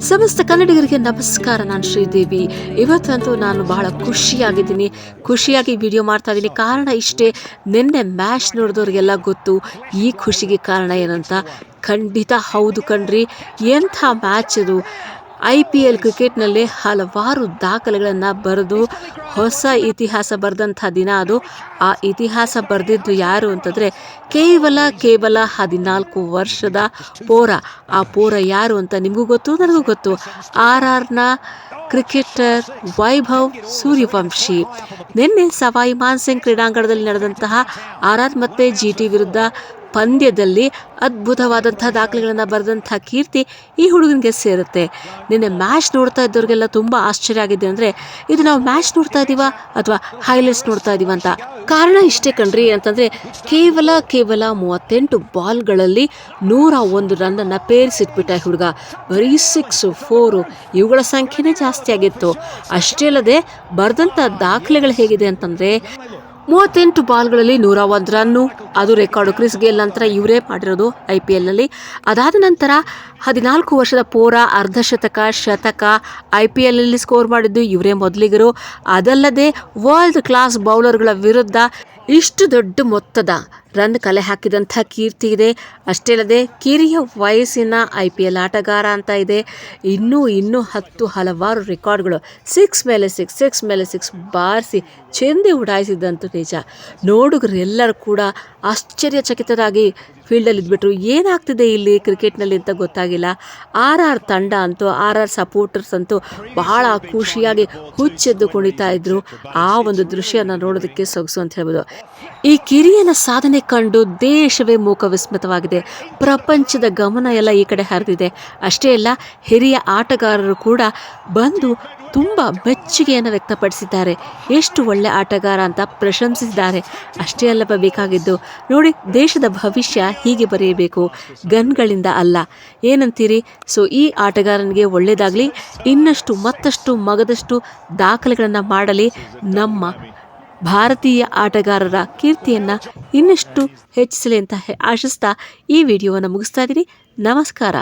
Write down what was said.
ಸಮಸ್ತ ಕನ್ನಡಿಗರಿಗೆ ನಮಸ್ಕಾರ. ನಾನು ಶ್ರೀದೇವಿ. ಇವತ್ತಂತೂ ನಾನು ಬಹಳ ಖುಷಿಯಾಗಿದ್ದೀನಿ. ಖುಷಿಯಾಗಿ ವಿಡಿಯೋ ಮಾಡ್ತಾ ಇದ್ದೀನಿ ಕಾರಣ ಇಷ್ಟೇ, ನಿನ್ನೆ ಮ್ಯಾಚ್ ನೋಡಿದವ್ರಿಗೆಲ್ಲ ಗೊತ್ತು ಈ ಖುಷಿಗೆ ಕಾರಣ ಏನಂತ ಖಂಡಿತ ಹೌದು ಕಣ್ರಿ. ಎಂಥ ಮ್ಯಾಚ್ ಅದು. ಐ ಪಿ ಎಲ್ ಕ್ರಿಕೆಟ್ನಲ್ಲಿ ಹಲವಾರು ದಾಖಲೆಗಳನ್ನು ಬರೆದು ಹೊಸ ಇತಿಹಾಸ ಬರೆದಂಥ ದಿನ ಅದು. ಆ ಇತಿಹಾಸ ಬರೆದಿದ್ದು ಯಾರು ಅಂತಂದರೆ ಕೇವಲ ಕೇವಲ ಹದಿನಾಲ್ಕು ವರ್ಷದ ಪೋರ. ಆ ಪೋರ ಯಾರು ಅಂತ ನಿಮಗೂ ಗೊತ್ತು, ನನಗೂ ಗೊತ್ತು. ಆರ್ ಆರ್ನ ಕ್ರಿಕೆಟರ್ ವೈಭವ್ ಸೂರ್ಯವಂಶಿ. ನಿನ್ನೆ ಸವಾಯಿ ಮಾನ್ಸಿಂಗ್ ಕ್ರೀಡಾಂಗಣದಲ್ಲಿ ನಡೆದಂತಹ ಆರ್ ಆರ್ ಮತ್ತು ಜಿ ಟಿ ವಿರುದ್ಧ ಪಂದ್ಯದಲ್ಲಿ ಅದ್ಭುತವಾದಂಥ ದಾಖಲೆಗಳನ್ನು ಬರೆದಂಥ ಕೀರ್ತಿ ಈ ಹುಡುಗನಿಗೆ ಸೇರುತ್ತೆ. ನಿನ್ನೆ ಮ್ಯಾಚ್ ನೋಡ್ತಾ ಇದ್ದವ್ರಿಗೆಲ್ಲ ತುಂಬ ಆಶ್ಚರ್ಯ ಆಗಿದೆ ಅಂದರೆ, ಇದು ನಾವು ಮ್ಯಾಚ್ ನೋಡ್ತಾ ಇದ್ದೀವಾ ಅಥವಾ ಹೈಲೈಟ್ಸ್ ನೋಡ್ತಾ ಇದ್ದೀವ ಅಂತ. ಕಾರಣ ಇಷ್ಟೇ ಕಣ್ರಿ ಅಂತಂದರೆ, ಕೇವಲ ಕೇವಲ ಮೂವತ್ತೆಂಟು ಬಾಲ್ಗಳಲ್ಲಿ ನೂರ ಒಂದು ರನ್ನನ್ನು ಪೇರಿಸಿಟ್ಬಿಟ್ಟ ಹುಡುಗ. ಬರೀ ಸಿಕ್ಸು ಫೋರು ಇವುಗಳ ಸಂಖ್ಯೆನೇ ಜಾಸ್ತಿ ಆಗಿತ್ತು. ಅಷ್ಟೇ ಅಲ್ಲದೆ, ಬರೆದಂಥ ದಾಖಲೆಗಳು ಹೇಗಿದೆ ಅಂತಂದರೆ ಮೂವತ್ತೆಂಟು ಬಾಲ್ಗಳಲ್ಲಿ ನೂರ ಒಂದು ರನ್ನು. ಅದು ರೆಕಾರ್ಡು ಕ್ರಿಸ್ ಗೇಲ್ ನಂತರ ಇವರೇ ಮಾಡಿರೋದು ಐ ಪಿ ಎಲ್ನಲ್ಲಿ. ಅದಾದ ನಂತರ ಹದಿನಾಲ್ಕು ವರ್ಷದ ಪೋರ ಅರ್ಧಶತಕ ಶತಕ ಐ ಪಿ ಎಲ್ನಲ್ಲಿ ಸ್ಕೋರ್ ಮಾಡಿದ್ದು ಇವರೇ ಮೊದಲಿಗರು. ಅದಲ್ಲದೆ ವರ್ಲ್ಡ್ ಕ್ಲಾಸ್ ಬೌಲರ್ಗಳ ವಿರುದ್ಧ ಇಷ್ಟು ದೊಡ್ಡ ಮೊತ್ತದ ರನ್ ಕಲೆ ಹಾಕಿದಂಥ ಕೀರ್ತಿ ಇದೆ. ಅಷ್ಟೇ ಅಲ್ಲದೆ ಕಿರಿಯ ವಯಸ್ಸಿನ ಐ ಪಿ ಎಲ್ ಆಟಗಾರ ಅಂತ ಇದೆ. ಇನ್ನೂ ಇನ್ನೂ ಹತ್ತು ಹಲವಾರು ರೆಕಾರ್ಡ್ಗಳು. ಸಿಕ್ಸ್ ಮೇಲೆ ಸಿಕ್ಸ್ ಸಿಕ್ಸ್ ಮೇಲೆ ಸಿಕ್ಸ್ ಬಾರಿಸಿ ಚೆಂದಿ ಉಡಾಯಿಸಿದ್ದಂತೂ ನಿಜ. ನೋಡುಗರೆಲ್ಲರೂ ಕೂಡ ಆಶ್ಚರ್ಯಚಕಿತರಾಗಿ ಫೀಲ್ಡಲ್ಲಿ ಇದ್ಬಿಟ್ರು. ಏನಾಗ್ತಿದೆ ಇಲ್ಲಿ ಕ್ರಿಕೆಟ್ನಲ್ಲಿ ಅಂತ ಗೊತ್ತಾಗಿಲ್ಲ. ಆರ್ ಆರ್ ತಂಡ ಅಂತೂ, ಆರ್ ಆರ್ ಸಪೋರ್ಟರ್ಸ್ ಅಂತೂ ಬಹಳ ಖುಷಿಯಾಗಿ ಹುಚ್ಚೆದ್ದು ಕುಣಿತಾ ಇದ್ರು. ಆ ಒಂದು ದೃಶ್ಯನ ನೋಡೋದಕ್ಕೆ ಸೊಗಸು ಅಂತ ಹೇಳ್ಬೋದು. ಈ ಕಿರಿಯನ ಸಾಧನೆ ಕಂಡು ದೇಶವೇ ಮೂಕ ವಿಸ್ಮಿತವಾಗಿದೆ ಪ್ರಪಂಚದ ಗಮನ ಎಲ್ಲ ಈ ಕಡೆ ಹರಿದಿದೆ. ಅಷ್ಟೇ ಅಲ್ಲ, ಹಿರಿಯ ಆಟಗಾರರು ಕೂಡ ಬಂದು ತುಂಬ ಮೆಚ್ಚುಗೆಯನ್ನು ವ್ಯಕ್ತಪಡಿಸಿದ್ದಾರೆ. ಎಷ್ಟು ಒಳ್ಳೆ ಆಟಗಾರ ಅಂತ ಪ್ರಶಂಸಿಸಿದ್ದಾರೆ. ಅಷ್ಟೇ ಅಲ್ಲಪ್ಪ ಬೇಕಾಗಿದ್ದು ನೋಡಿ, ದೇಶದ ಭವಿಷ್ಯ ಹೀಗೆ ಬರೆಯಬೇಕು. ಗನ್ಗಳಿಂದ ಅಲ್ಲ. ಏನಂತೀರಿ? ಸೊ, ಈ ಆಟಗಾರನಿಗೆ ಒಳ್ಳೆಯದಾಗಲಿ ಇನ್ನಷ್ಟು ಮತ್ತಷ್ಟು ಮಗದಷ್ಟು ದಾಖಲೆಗಳನ್ನು ಮಾಡಲಿ ನಮ್ಮ ಭಾರತೀಯ ಆಟಗಾರರ ಕೀರ್ತಿಯನ್ನು ಇನ್ನಷ್ಟು ಹೆಚ್ಚಿಸಲಿ ಅಂತ ಆಶಿಸ್ತಾ ಈ ವಿಡಿಯೋವನ್ನು ಮುಗಿಸ್ತಾ ಇದ್ದೀನಿ. ನಮಸ್ಕಾರ.